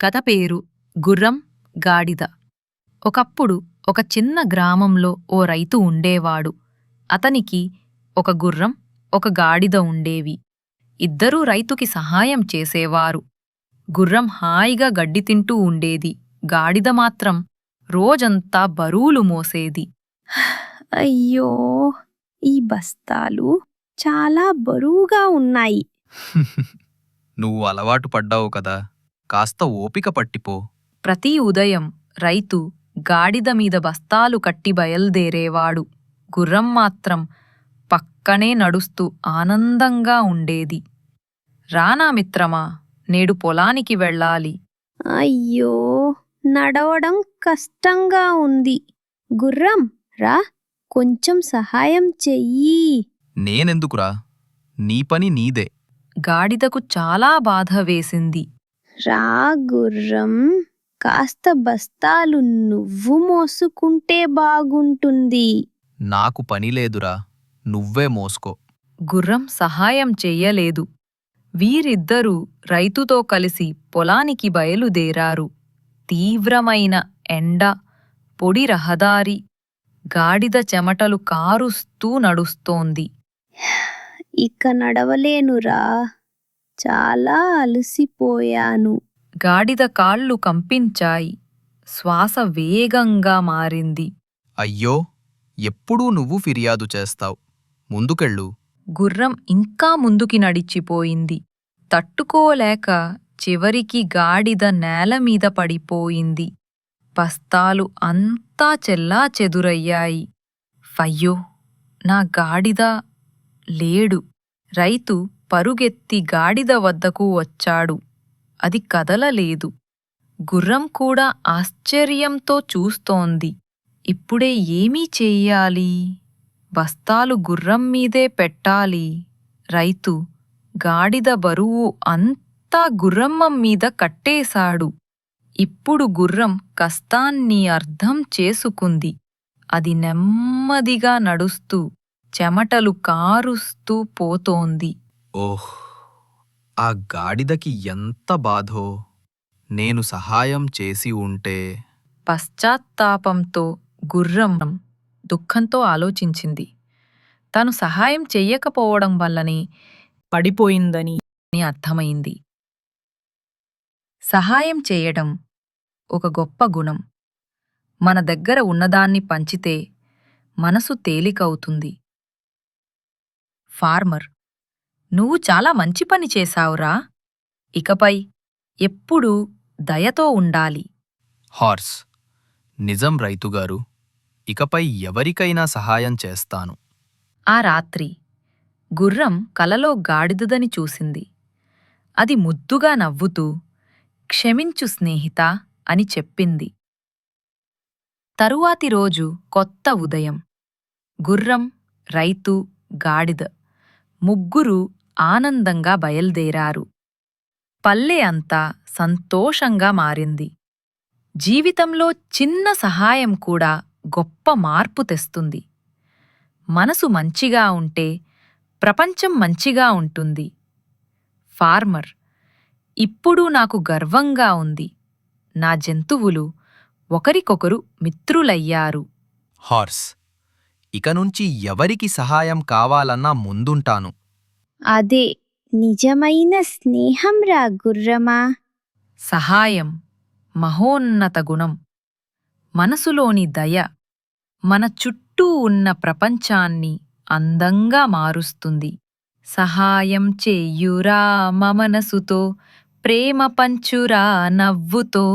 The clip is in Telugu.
కథ పేరు గుర్రం గాడిద. ఒకప్పుడు ఒక చిన్న గ్రామంలో ఓ రైతు ఉండేవాడు. అతనికి ఒక గుర్రం ఒక గాడిద ఉండేవి. ఇద్దరూ రైతుకి సహాయం చేసేవారు. గుర్రం హాయిగా గడ్డి తింటూ ఉండేది. గాడిద మాత్రం రోజంతా బరువులు మోసేది. అయ్యో! ఈ బస్తాలు చాలా బరువుగా ఉన్నాయి. నువ్వు అలవాటు పడ్డావు కదా. కాస్త ఓపిక పట్టిపో. ప్రతి ఉదయం రైతు గాడిద మీద బస్తాలు కట్టి బయల్దేరేవాడు. గుర్రం మాత్రం పక్కనే నడుస్తూ ఆనందంగా ఉండేది. రానా మిత్రమా నేడు పొలానికి వెళ్ళాలి. అయ్యో నడవడం కష్టంగా ఉంది. గుర్రం రా కొంచెం సహాయం చెయ్యి. నేనెందుకురా? నీ పని నీదే. గాడిదకు చాలా బాధ వేసింది. రా గుర్రం కాస్త బస్తాలు నువ్వు మోసుకుంటే బాగుంటుంది. నాకు పని లేదురా నువ్వే మోసుకో. గుర్రం సహాయం చెయ్యలేదు. వీరిద్దరూ రైతుతో కలిసి పొలానికి బయలుదేరారు. తీవ్రమైన ఎండ పొడి రహదారి గాడిద చెమటలు కారుస్తూ నడుస్తోంది. ఇక నడవలేనురా. చాలా అలసిపోయాను. గాడిద కాళ్ళు కంపించాయి. శ్వాస వేగంగా మారింది. అయ్యో ఎప్పుడూ నువ్వు ఫిర్యాదు చేస్తావు. ముందుకెళ్ళు. గుర్రం ఇంకా ముందుకి నడిచిపోయింది. తట్టుకోలేక చివరికి గాడిద నేలమీద పడిపోయింది. బస్తాలు అంతా చెల్లా చెదురయ్యాయి. ఫయ్యో నా గాడిద లేడు. రైతు పరుగెత్తి గాడిద వద్దకు వచ్చాడు. అది కదలలేదు. గుర్రం కూడా ఆశ్చర్యంతో చూస్తోంది. ఇప్పుడే ఏమీ చెయ్యాలి? బస్తాలు గుర్రం మీదే పెట్టాలి. రైతు గాడిద బరువు అంతా గుర్రమ్మం మీద కట్టేశాడు. ఇప్పుడు గుర్రం కష్టాన్ని అర్థం చేసుకుంది. అది నెమ్మదిగా నడుస్తూ చెమటలు కారుస్తూ పోతోంది. ఓహ్ ఆ గాడిదకి ఎంత బాధో. నేను సహాయం చేసి ఉంటే. పశ్చాత్తాపంతో గుర్రం దుఃఖంతో ఆలోచించింది. తను సహాయం చెయ్యకపోవడం వల్లనే పడిపోయిందని అర్థమైంది. సహాయం చేయడం ఒక గొప్ప గుణం. మన దగ్గర ఉన్నదాన్ని పంచితే మనసు తేలికవుతుంది. ఫార్మర్ నువ్వు చాలా మంచి పని చేశావురా. ఇకపై ఎప్పుడూ దయతో ఉండాలి. హార్స్ నిజం రైతుగారు ఇకపై ఎవరికైనా సహాయం చేస్తాను. ఆ రాత్రి గుర్రం కలలో గాడిదదని చూసింది. అది ముద్దుగా నవ్వుతూ క్షమించు స్నేహితా అని చెప్పింది. తరువాతి రోజు కొత్త ఉదయం. గుర్రం రైతు గాడిద ముగ్గురు ఆనందంగా బయల్దేరారు. పల్లె అంతా సంతోషంగా మారింది. జీవితంలో చిన్న సహాయం కూడా గొప్ప మార్పు తెస్తుంది. మనసు మంచిగా ఉంటే ప్రపంచం మంచిగా ఉంటుంది. ఫార్మర్ ఇప్పుడు నాకు గర్వంగా ఉంది. నా జంతువులు ఒకరికొకరు మిత్రులయ్యారు. హార్స్ ఇక నుంచి ఎవరికి సహాయం కావాలన్నా ముందుంటాను. అదే నిజమైన స్నేహం రా గుర్రమా. సహాయం మహోన్నత గుణం మనసులోని దయ మన చుట్టూ ఉన్న ప్రపంచాన్ని అందంగా మారుస్తుంది. సహాయం చేయురా మమనసుతో ప్రేమ పంచురా నవ్వుతో.